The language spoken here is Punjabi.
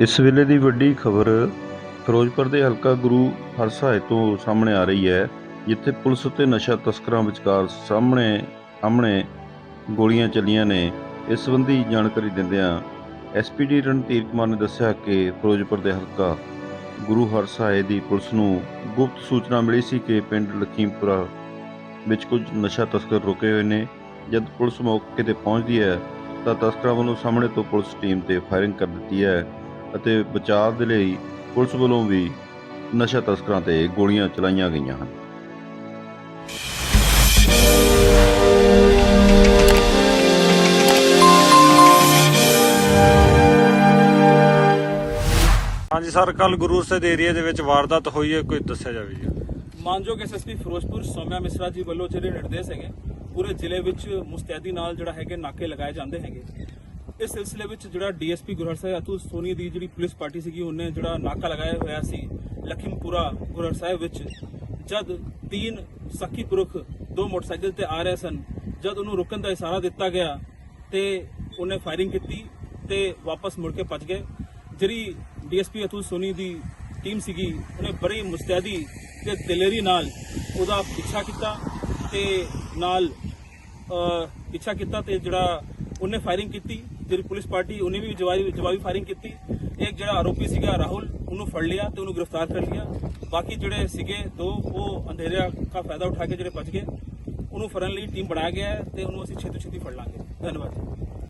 ਇਸ ਵੇਲੇ ਦੀ ਵੱਡੀ ਖਬਰ ਫਿਰੋਜ਼ਪੁਰ ਦੇ ਹਲਕਾ ਗੁਰੂ ਹਰਸਹਾਏ ਤੋਂ ਸਾਹਮਣੇ ਆ ਰਹੀ ਹੈ, ਜਿੱਥੇ ਪੁਲਿਸ ਅਤੇ ਨਸ਼ਾ ਤਸਕਰਾਂ ਵਿਚਕਾਰ ਸਾਹਮਣੇ ਆਹਮਣੇ ਗੋਲੀਆਂ ਚੱਲੀਆਂ ਨੇ। ਇਸ ਸੰਬੰਧੀ ਜਾਣਕਾਰੀ ਦਿੰਦਿਆਂ ਐਸਪੀਡੀ ਰਣਧੀਰ ਕੁਮਾਰ ਨੇ ਦੱਸਿਆ ਕਿ ਫਿਰੋਜ਼ਪੁਰ ਦੇ ਹਲਕਾ ਗੁਰੂ ਹਰਸਹਾਏ ਦੀ ਪੁਲਿਸ ਨੂੰ ਗੁਪਤ ਸੂਚਨਾ ਮਿਲੀ ਸੀ ਕਿ ਪਿੰਡ ਲਖੀਮਪੁਰਾ ਵਿੱਚ ਕੁਝ ਨਸ਼ਾ ਤਸਕਰ ਰੁਕੇ ਹੋਏ ਨੇ। ਜਦ ਪੁਲਿਸ ਮੌਕੇ ਤੇ ਪਹੁੰਚਦੀ ਹੈ, ਤਾਂ ਤਸਕਰਾਂ ਵੱਲੋਂ ਸਾਹਮਣੇ ਤੋਂ ਪੁਲਿਸ ਟੀਮ ਤੇ ਫਾਇਰਿੰਗ ਕਰ ਦਿੱਤੀ ਹੈ। ਅਤੇ ਬਚਾਅ ਦੇ ਲਈ ਪੁਲਿਸ ਵੱਲੋਂ ਵੀ ਨਸ਼ਾ ਤਸਕਰਾਂ ਤੇ ਗੋਲੀਆਂ ਚਲਾਈਆਂ ਗਈਆਂ ਹਨ। ਹਾਂਜੀ ਸਰ ਕੱਲ ਗੁਰੂ ਸਾਹਿਬ ਏਰੀਆ ਦੇ ਵਿੱਚ ਵਾਰਦਾਤ ਹੋਈ ਹੈ ਕੋਈ ਦੱਸਿਆ ਜਾਵੇ ਜੀ। ਮਾਨਯੋਗ ਐਸਐਸਪੀ ਫਿਰੋਜ਼ਪੁਰ ਸੌਮਿਆ ਮਿਸਰਾ ਜੀ ਵੱਲੋਂ ਜਿਹੜੇ ਨਿਰਦੇਸ਼ ਹੈਗੇ ਪੂਰੇ ਜ਼ਿਲ੍ਹੇ ਵਿੱਚ ਮੁਸਤੈਦੀ ਨਾਲ ਜਿਹੜਾ ਹੈਗੇ ਨਾਕੇ ਲਗਾਏ ਜਾਂਦੇ ਹੈਗੇ। ਇਸ ਸਿਲਸਿਲੇ ਵਿੱਚ ਜਿਹੜਾ ਡੀਐਸਪੀ ਗੁਰਹਰ ਸਾਹਿਬ, ਅਤੁਲ ਸੋਨੀ ਦੀ ਜਿਹੜੀ ਪੁਲਿਸ ਪਾਰਟੀ ਸੀਗੀ, ਉਹਨੇ ਜਿਹੜਾ ਨਾਕਾ ਲਗਾਇਆ ਹੋਇਆ ਸੀ ਲਖੀਮਪੁਰਾ ਗੁਰਹਰ ਸਾਹਿਬ ਵਿੱਚ। ਜਦ ਤਿੰਨ ਸਖੀ ਪੁਰਖ ਦੋ ਮੋਟਰਸਾਈਕਲ ਤੇ ਆ ਰਹੇ ਸਨ, ਜਦ ਉਹਨੂੰ ਰੁਕਣ ਦਾ ਇਸ਼ਾਰਾ ਦਿੱਤਾ ਗਿਆ ਤੇ ਉਹਨੇ ਫਾਇਰਿੰਗ ਕੀਤੀ ਤੇ ਵਾਪਸ ਮੁੜ ਕੇ ਭੱਜ ਗਏ। ਜਿਹੜੀ ਡੀਐਸਪੀ ਅਤੁਲ ਸੋਨੀ ਦੀ ਟੀਮ ਸੀਗੀ, ਉਹਨੇ ਬੜੀ ਮੁਸਤੈਦੀ ਤੇ ਦਲੇਰੀ ਨਾਲ ਉਹਦਾ ਪਿੱਛਾ ਕੀਤਾ ਤੇ ਨਾਲ ਪਿੱਛਾ ਕੀਤਾ ਤੇ ਜਿਹੜਾ ਉਹਨੇ ਫਾਇਰਿੰਗ ਕੀਤੀ ਜਿਹੜੀ ਪੁਲਿਸ ਪਾਰਟੀ, ਉਹਨੇ ਵੀ ਜਵਾਬੀ ਜਵਾਬੀ ਫਾਇਰਿੰਗ ਕੀਤੀ। ਇੱਕ ਜਿਹੜਾ ਆਰੋਪੀ ਸੀਗਾ ਰਾਹੁਲ, ਉਹਨੂੰ ਫੜ ਲਿਆ ਤੇ ਉਹਨੂੰ ਗ੍ਰਿਫਤਾਰ ਕਰ ਲਿਆ। ਬਾਕੀ ਜਿਹੜੇ ਸੀਗੇ ਦੋ, ਉਹ ਅੰਧੇਰਿਆ ਦਾ ਫਾਇਦਾ ਉਠਾ ਕੇ ਜਿਹੜੇ ਬਚ ਗਏ, ਉਹਨੂੰ ਫੜਨ ਲਈ ਟੀਮ ਬਣਾਇਆ ਗਿਆ ਹੈ ਤੇ ਉਹਨੂੰ ਅਸੀਂ ਛੇਤੀ ਛੇਤੀ ਫੜ ਲਾਂਗੇ। ਧੰਨਵਾਦ।